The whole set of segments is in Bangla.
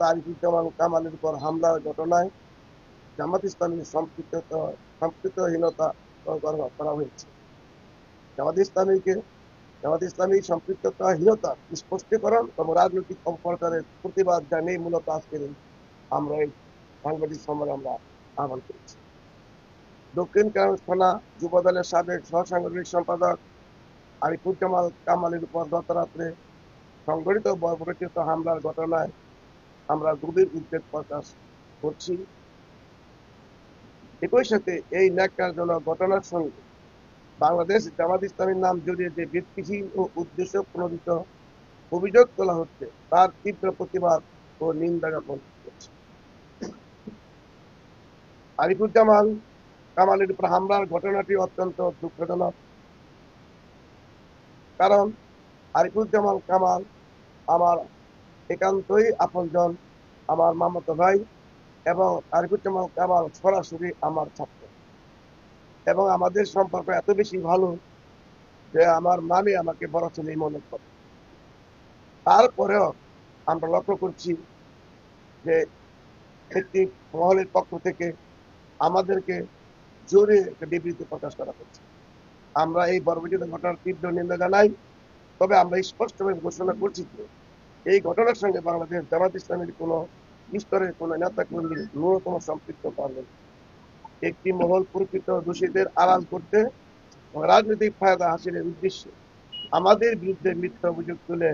আরিফুজ্জামান কামালের উপর হামলার ঘটনায় জামাত ইসলামীর সম্পৃক্ত, সম্পৃক্তহীনতা করা- হয়েছে। জামাত ইসলামীকে, জামাত ইসলামী সম্পৃক্ততাহীনতা স্পষ্টীকরণ এবং রাজনৈতিক অপপ্রচারের প্রতিবাদ জানিয়ে মূলত আজকের আমরা এই সাংবাদিক সম্মেলনে আমরা আহ্বান করেছি। দক্ষিণ থানা যুব দলের সাবেক সহসাংগঠনিক সম্পাদক আরিফুজ্জামান কামালের উপর গত রাত্রে সংঘটিত বর্বরচিত হামলার ঘটনায় আমরা গভীর উদ্বেগ প্রকাশ করছি। একই সাথে এই ন্যাক্কারজনক ঘটনার সঙ্গে বাংলাদেশ জামাত ইসলামীর নাম জড়িয়ে যে ভিত্তিহীন ও উদ্দেশ্য প্রণোদিত অভিযোগ তোলা হচ্ছে, তার তীব্র প্রতিবাদ ও নিন্দা জ্ঞাপন করছে। আরিফুজ্জামান কামালের উপর হামলার ঘটনাটি অত্যন্ত দুঃখজনক। কারণ আরিফুজ্জামান কামাল আমার একান্তই আপনজন আমার মামাতো ভাই এবং আরিফুজ্জামান কামাল সরাসরি আমার ছাত্র। এবং আমাদের সম্পর্ক এত বেশি ভালো যে আমার মামি আমাকে বড় ছেলেই মনে করে। তারপরেও আমরা লক্ষ্য করছি যে একটি মহলের পক্ষ থেকে আমাদেরকে জোরে একটা বিবৃতি প্রকাশ করা হচ্ছে। আমরা এই বর্বজিত ঘটনার তীব্র নিন্দা জানাই, তবে আমরা স্পষ্টভাবে ঘোষণা করছি যে এই ঘটনার সঙ্গে বাংলাদেশ জামাত ইসলামের কোনো স্তরের কোনো নেতা কর্মীর ন্যূনতম সম্পৃক্ত পারবেন একটি মহল প্রকৃত দোষীদের আড়াল করতে রাজনৈতিক ফায়দা হাসিলের উদ্দেশ্যে আমাদের বিরুদ্ধে মিথ্যা অভিযোগ তুলে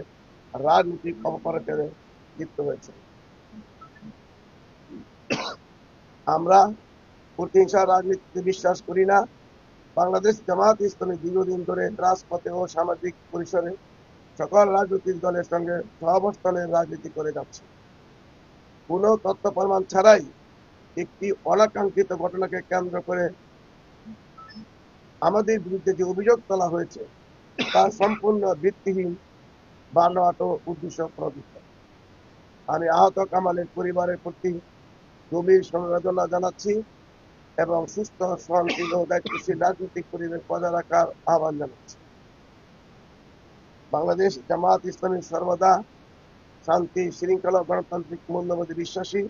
রাজনৈতিক অপপ্রচারে লিপ্ত হয়েছে। আমরা প্রতিহিংসা রাজনীতিতে বিশ্বাস করি না। বাংলাদেশ জামাত ইসলামী দীর্ঘদিন ধরে রাজপথে ও সামাজিক পরিসরে সকল রাজনৈতিক দলের সঙ্গে সহাবস্থানের রাজনীতি করে যাচ্ছে। কোনো তথ্য প্রমাণ ছাড়াই একটি অনাকাঙ্ক্ষিত ঘটনাকে কেন্দ্র করে আমাদের বিরুদ্ধে যে অভিযোগ তোলা হয়েছে, তা সম্পূর্ণ ভিত্তিহীন, বানোয়াট উদ্দেশ্য প্রদত্ত আমি আহত কামালের পরিবারের প্রতি গভীর সমবেদনা জানাচ্ছি এবং সুস্থ সহনশীল ও দায়িত্বশীল রাজনৈতিক পরিবেশ বজায় রাখার আহ্বান জানাচ্ছি। বাংলাদেশ জামাত ইসলামী সর্বদা শান্তি, শৃঙ্খলা, গণতান্ত্রিক মূল্যবোধে বিশ্বাসী।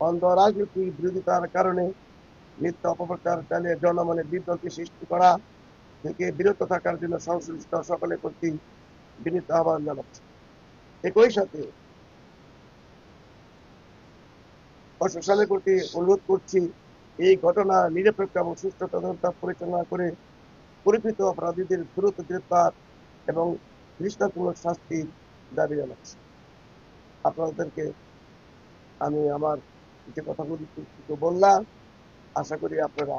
অন্ধ রাজনীতির বিরোধিতার কারণে মিথ্যা অপপ্রচার চালিয়ে জনমনে বিভ্রান্তি সৃষ্টি করা থেকে বিরত থাকার জন্য সংশ্লিষ্ট সকলের প্রতি বিনীত আহ্বান জানাচ্ছি। একই সাথে প্রশাসনের প্রতি অনুরোধ করছি, এই ঘটনা নিরপেক্ষ এবং সুষ্ঠু তদন্ত পরিচালনা করে পরিকৃত অপরাধীদের দ্রুত গ্রেপ্তার এবং দৃষ্টান্তমূলক শাস্তির দাবি জানাচ্ছি। আপনাদেরকে আমি আমার যে কথাগুলি বললাম, আশা করি আপনারা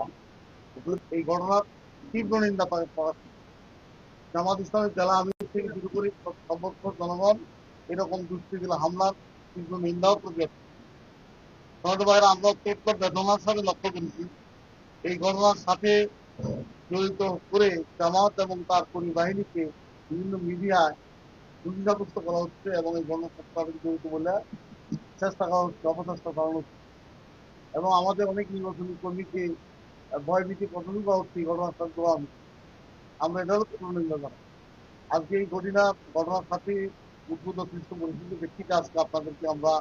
এই ঘটনার তীব্র নিন্দা পায় জামাত ইসলামের জেলা আমির থেকে শুরু করে সমস্ত জনগণ এরকম দুষ্কৃতির হামলার তীব্র নিন্দাও করছি। সমাজ ভাইয়েরা আমরা অত্যন্ত বেদনার সাথে লক্ষ্য করেছি। এই ঘটনার সাথে জড়িত করে জামাত এবং তার পরিবাহিনীকে বিভিন্ন মিডিয়ায় দোষী সাব্যস্ত করা হচ্ছে এবং এই ঘটনার জড়িত বলে চেষ্টা করা হচ্ছে, অপচেষ্টা করানো হচ্ছে। এবং আমাদের অনেক নির্বাচনী কর্মীকে ভয়ভীতি প্রথমই করা হচ্ছে এই ঘটনার সাথে দেওয়া। আমরা এটারও তীব্র নিন্দা আজকে এই ঘটনা, ঘটনার সাথে উদ্ভূত সৃষ্ট পরিস্থিতি ব্যক্তিকে আজকে আপনাদেরকে আমরা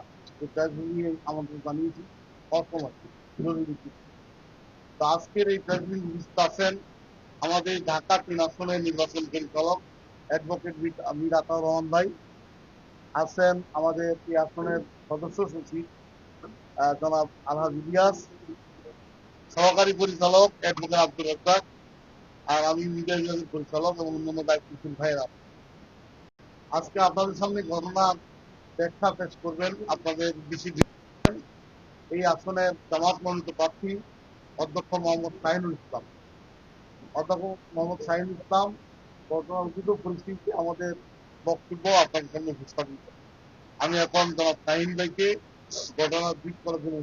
নিয়ে আমন্ত্রণ জানিয়েছি তো আজকের এই প্রেস আছেন আমাদের ঢাকা তিন আসনের নির্বাচন পরিচালক অ্যাডভোকেট মীর আতাউর রহমান ভাই আছেন আমাদের এই আসনের সদস্য সচিব জনাব আলহাজ ইলিয়াস, সহকারী পরিচালক অ্যাডভোকেট আব্দুল রাজ্জাক আর আমি মিডিয়া বিভাগের পরিচালক এবং অন্যান্য দায়িত্বশীল ভাইয়েরা। আজকে আপনাদের সামনে ঘটনা ব্যাখ্যা পেশ করবেন আপনাদের বেশি এই আসনের জামাত মনোনীত প্রার্থী অধ্যক্ষ মোহাম্মদ শাহিনুল ইসলাম। অধ্যক্ষ মোহাম্মদ শাহিনুল ইসলাম বর্তমান দুটো পরিস্থিতি আমাদের বক্তব্য আপনার সামনে উপস্থাপন। আমি এখন তোমার টাইম ভাইকে ঘটনার দিক করার জন্য